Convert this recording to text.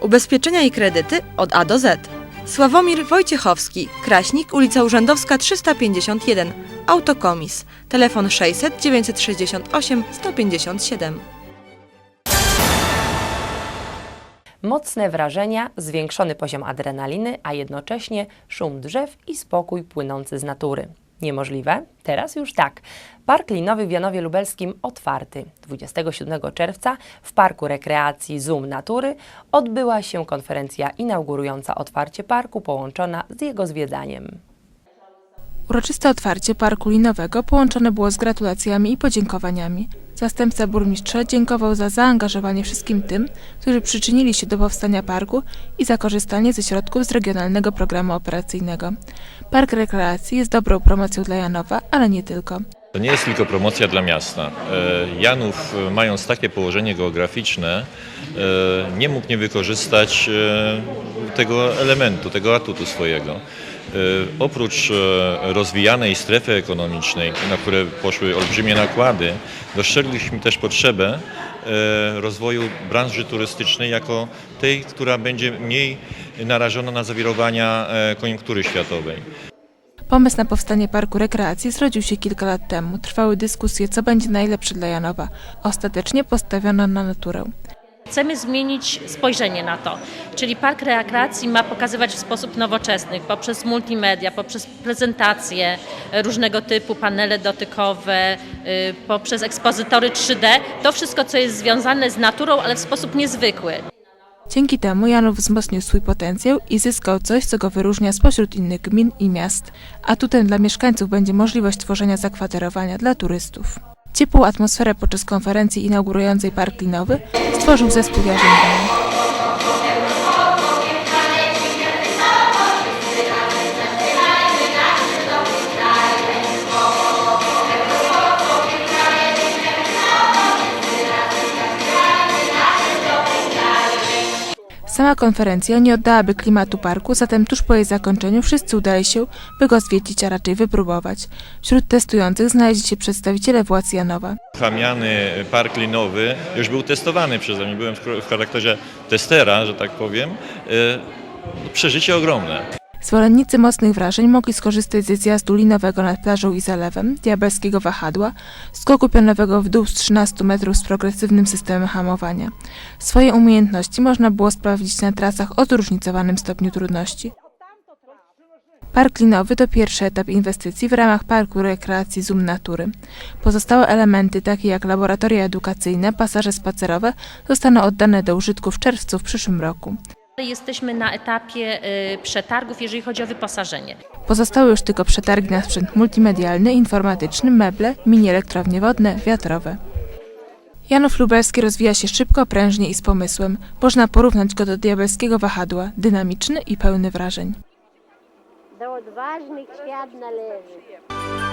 Ubezpieczenia i kredyty od A do Z. Sławomir Wojciechowski, Kraśnik, ulica Urzędowska 351, Autokomis, telefon 600 968 157. Mocne wrażenia, zwiększony poziom adrenaliny, a jednocześnie szum drzew i spokój płynący z natury. Niemożliwe? Teraz już tak. Park Linowy w Janowie Lubelskim otwarty. 27 czerwca w Parku Rekreacji Zoom Natury odbyła się konferencja inaugurująca otwarcie parku połączona z jego zwiedzaniem. Uroczyste otwarcie parku linowego połączone było z gratulacjami i podziękowaniami. Zastępca burmistrza dziękował za zaangażowanie wszystkim tym, którzy przyczynili się do powstania parku i za korzystanie ze środków z regionalnego programu operacyjnego. Park rekreacji jest dobrą promocją dla Janowa, ale nie tylko. To nie jest tylko promocja dla miasta. E, Janów, e, mając takie położenie geograficzne, e, nie mógł nie wykorzystać tego elementu, tego atutu swojego. E, Oprócz e, rozwijanej strefy ekonomicznej, na które poszły olbrzymie nakłady, dostrzegliśmy też potrzebę e, rozwoju branży turystycznej jako tej, która będzie mniej narażona na zawirowania koniunktury światowej. Pomysł na powstanie parku rekreacji zrodził się kilka lat temu. Trwały dyskusje, co będzie najlepsze dla Janowa. Ostatecznie postawiono na naturę. Chcemy zmienić spojrzenie na to, czyli park rekreacji ma pokazywać w sposób nowoczesny, poprzez multimedia, poprzez prezentacje różnego typu, panele dotykowe, y, poprzez ekspozytory 3D, to wszystko, co jest związane z naturą, ale w sposób niezwykły. Dzięki temu Janów wzmocnił swój potencjał i zyskał coś, co go wyróżnia spośród innych gmin i miast. Atutem dla mieszkańców będzie możliwość tworzenia zakwaterowania dla turystów. Ciepłą atmosferę podczas konferencji inaugurującej Park Linowy stworzył zespół Jarzębiny. Sama konferencja nie oddałaby klimatu parku, zatem tuż po jej zakończeniu wszyscy udali się, by go zwiedzić, a raczej wypróbować. Wśród testujących znaleźli się przedstawiciele władz Janowa. Chamiany park linowy już był testowany przeze mnie, byłem w charakterze testera, że tak powiem. E, Przeżycie ogromne. Zwolennicy mocnych wrażeń mogli skorzystać ze zjazdu linowego nad plażą i zalewem, diabelskiego wahadła, skoku pionowego w dół z 13 metrów z progresywnym systemem hamowania. Swoje umiejętności można było sprawdzić na trasach o zróżnicowanym stopniu trudności. Park linowy to pierwszy etap inwestycji w ramach Parku Rekreacji Zoom Natury. Pozostałe elementy, takie jak laboratoria edukacyjne, pasaże spacerowe, zostaną oddane do użytku w czerwcu w przyszłym roku. Jesteśmy na etapie y, przetargów, jeżeli chodzi o wyposażenie. Pozostały już tylko przetargi na sprzęt multimedialny, informatyczny, meble, mini elektrownie wodne, wiatrowe. Janów Lubelski rozwija się szybko, prężnie i z pomysłem. Można porównać go do diabelskiego wahadła, dynamiczny i pełny wrażeń. Do odważnych świat należy.